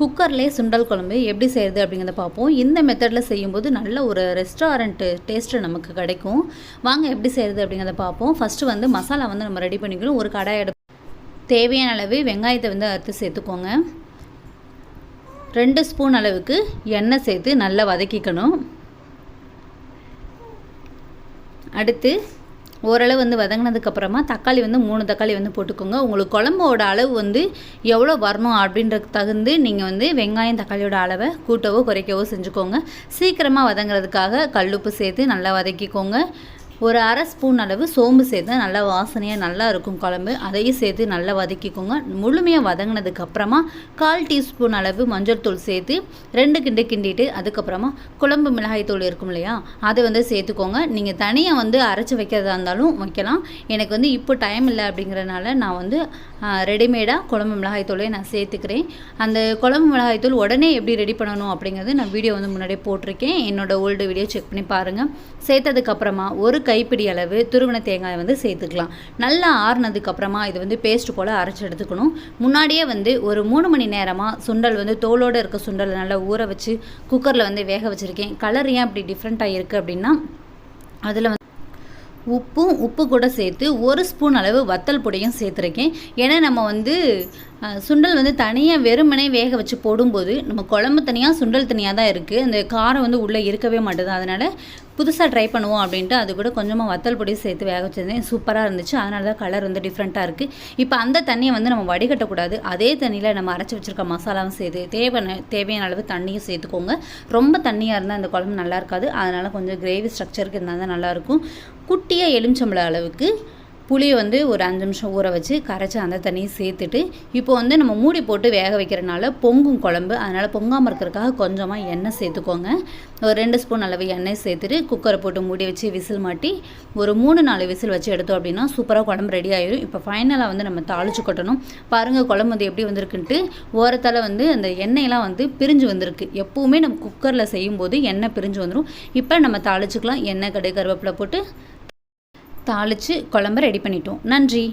குக்கர்லேயே சுண்டல் குழம்பு எப்படி செய்கிறது அப்படிங்கிறத பார்ப்போம். இந்த மெத்தடில் செய்யும்போது நல்ல ஒரு ரெஸ்டாரண்ட்டு டேஸ்ட்டு நமக்கு கிடைக்கும். வாங்க எப்படி செய்கிறது அப்படிங்கிறத பார்ப்போம். ஃபஸ்ட்டு வந்து மசாலா வந்து நம்ம ரெடி பண்ணிக்கணும். ஒரு கடாய் எடு தேவையான அளவு வெங்காயத்தை வந்து அறுத்து சேர்த்துக்கோங்க. ரெண்டு ஸ்பூன் அளவுக்கு எண்ணெய் சேர்த்து நல்லா வதக்கிக்கணும். அடுத்து ஓரளவு வந்து வதங்கினதுக்கப்புறமா தக்காளி வந்து மூணு தக்காளி வந்து போட்டுக்கோங்க. உங்களுக்கு குழம்போட அளவு வந்து எவ்வளோ வரணும் அப்படின்றதுக்கு தகுந்து நீங்கள் வந்து வெங்காயம் தக்காளியோட அளவை கூட்டவோ குறைக்கவோ செஞ்சுக்கோங்க. சீக்கிரமாக வதங்குறதுக்காக கல்லுப்பு சேர்த்து நல்லா வதக்கிக்கோங்க. ஒரு அரை ஸ்பூன் அளவு சோம்பு சேர்த்து நல்லா வாசனையாக நல்லா இருக்கும் குழம்பு. அதையும் சேர்த்து நல்லா வதக்கிக்கோங்க. முழுமையாக வதங்கினதுக்கப்புறமா கால் டீஸ்பூன் அளவு மஞ்சள் தூள் சேர்த்து ரெண்டு கிண்டு கிண்டிட்டு அதுக்கப்புறமா குழம்பு மிளகாய் தூள் இருக்கும் இல்லையா? அதை வந்து சேர்த்துக்கோங்க. நீங்கள் தனியாக வந்து அரைச்சி வைக்கிறதா இருந்தாலும் வைக்கலாம். எனக்கு வந்து இப்போ டைம் இல்லை அப்படிங்கிறனால நான் வந்து ரெடிமேடாக குழம்பு மிளகாய் தூளை நான் சேர்த்துக்கிறேன். அந்த குழம்பு மிளகாய் தூள் உடனே எப்படி ரெடி பண்ணணும் அப்படிங்கிறது நான் வீடியோ வந்து முன்னாடியே போட்டிருக்கேன். என்னோடய ஓல்டு வீடியோ செக் பண்ணி பாருங்கள் சேர்த்ததுக்கப்புறமா ஒரு கைப்பிடி அளவு துருவின தேங்காய் வந்து சேர்த்துக்கலாம். நல்லா ஆறுனதுக்கப்புறமா இது வந்து பேஸ்ட் போல் அரைச்சி எடுத்துக்கணும். முன்னாடியே வந்து ஒரு மூணு மணி நேரமாக சுண்டல் வந்து தோலோடு இருக்க சுண்டலை நல்லா ஊற வச்சு குக்கரில் வந்து வேக வச்சுருக்கேன். கலர் ஏன் அப்படி டிஃப்ரெண்ட்டாக இருக்குது அப்படின்னா அதில் வந்து உப்பும் உப்பு கூட சேர்த்து ஒரு ஸ்பூன் அளவு வத்தல் பொடியும் சேர்த்துருக்கேன். ஏன்னா நம்ம வந்து சுண்டல் வந்து தனியாக வெறுமனே வேக வச்சு போடும்போது நம்ம குழம்பு தனியாக சுண்டல் தனியாக தான் இருக்குது அந்த காரம் வந்து உள்ளே இருக்கவே மாட்டுது. அதனால் புதுசாக ட்ரை பண்ணுவோம் அப்படின்ட்டு அது கூட கொஞ்சமாக வத்தல் பொடி சேர்த்து வேக வச்சிருந்தேன் சூப்பராக இருந்துச்சு. அதனால தான் கலர் வந்து டிஃப்ரெண்ட்டாக இருக்குது இப்போ அந்த தண்ணியை வந்து நம்ம வடிகட்டக்கூடாது. அதே தண்ணியில் நம்ம அரைச்சி வச்சுருக்க மசாலாவும் சேர்த்து தேவையான தேவையான அளவு தண்ணியும் சேர்த்துக்கோங்க. ரொம்ப தண்ணியாக இருந்தால் அந்த குழம்பு நல்லா இருக்காது. அதனால் கொஞ்சம் கிரேவி ஸ்ட்ரக்சருக்கு இருந்தால் தான் நல்லாயிருக்கும் குட்டியாக எலுமிச்சம்பளம் அளவுக்கு புளியை வந்து ஒரு அஞ்சு நிமிஷம் ஊற வச்சு கரைச்சி அந்த தண்ணியை சேர்த்துட்டு இப்போ வந்து நம்ம மூடி போட்டு வேக வைக்கிறனால பொங்கும் குழம்பு. அதனால் பொங்காமல் இருக்கிறதுக்காக கொஞ்சமாக எண்ணெய் சேர்த்துக்கோங்க. ஒரு ரெண்டு ஸ்பூன் அளவு எண்ணெய் சேர்த்துட்டு குக்கரை போட்டு மூடி வச்சு விசில் மாட்டி ஒரு மூணு நாலு விசில் வச்சு எடுத்தோம் அப்படின்னா சூப்பராக குழம்பு ரெடி ஆயிடும் இப்போ ஃபைனலாக வந்து நம்ம தாளிச்சு கொட்டணும். பாருங்கள் குழம்பு வந்து எப்படி வந்திருக்குன்ட்டு. ஓரத்தால் வந்து அந்த எண்ணெயெல்லாம் வந்து பிரிஞ்சு வந்திருக்கு. எப்போவுமே நம்ம குக்கரில் செய்யும்போது எண்ணெய் பிரிஞ்சு வந்துடும் இப்போ நம்ம தாளிச்சுக்கலாம். எண்ணெய் கடை கருவேப்பிலை போட்டு தாளித்து குழம்பு ரெடி பண்ணிட்டோம். நன்றி.